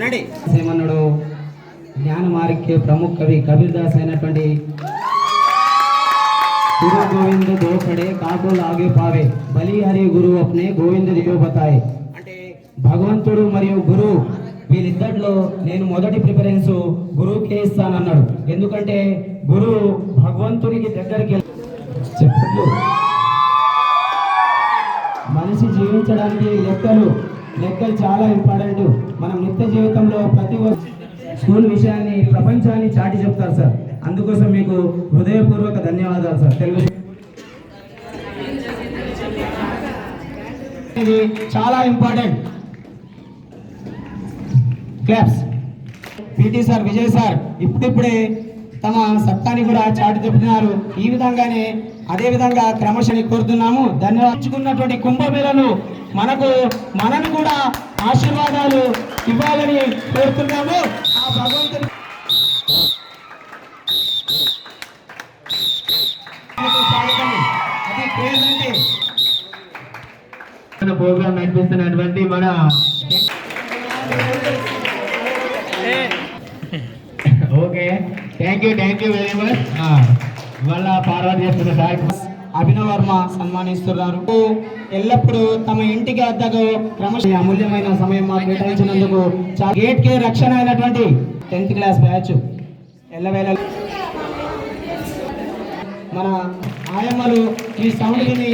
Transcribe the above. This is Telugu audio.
అనండి సేమన్నుడు జ్ఞాన మార్గే ప్రముఖ కవి కబీర్ దాస్ అయినటువంటి గురు గోవింద దోఖడే కాకు లాగే పావే. బలి హరి గురు అప్నే గోవింద దియో బతాయే అంటే భగవంతుడు మరియు గురువు వీళ్ళిద్దరిలో నేను మొదటి ప్రిఫరెన్స్ గురువుకే ఇస్తానన్నాడు. ఎందుకంటే గురువు భగవంతునికి దగ్గరికి చెప్పట్లు మనిషి జీవించడానికి లెక్కలు లెక్కలు చాలా ఇంపార్టెంట్. మనం నిత్య జీవితంలో ప్రతి ఒక్క స్కూల్ విషయాన్ని ప్రపంచాన్ని చాటి చెప్తారు సార్. అందుకోసం మీకు హృదయపూర్వక ధన్యవాదాలు సార్. తెలుగు ఇది చాలా important. Claps. PT sir Vijay sir ఇప్పుడిప్పుడే తమ సత్తాన్ని కూడా చాటి చెప్తున్నారు ఈ విధంగానే అదే విధంగా క్రమశని కోరుతున్నాము. ధన్యవాదించుకున్నటువంటి కుంభమేళను మనకు మనను కూడా ఆశీర్వాదాలు ఇవ్వాలని కోరుతున్నాము. ఆ భగవంతుని స్వాగతం. ప్రోగ్రామ్ నడిపిస్తున్నటువంటి మన thank you thank you very much మళ్ళా ఫార్వర్డ్ చేస్తున్న సార్ అభినవ్ వర్మ సన్మానిస్తున్నారు. ఎల్లప్పుడూ తమ ఇంటికి అద్దకు క్రమశ అమూల్యమైన సమయం మాకు కేటాయించినందుకు గేట్ కే రక్షణ అయినటువంటి టెన్త్ క్లాస్ బ్యాచ్ ఎల్లవేళ మన ఆయమ్మలు ఈ సౌండ్ విని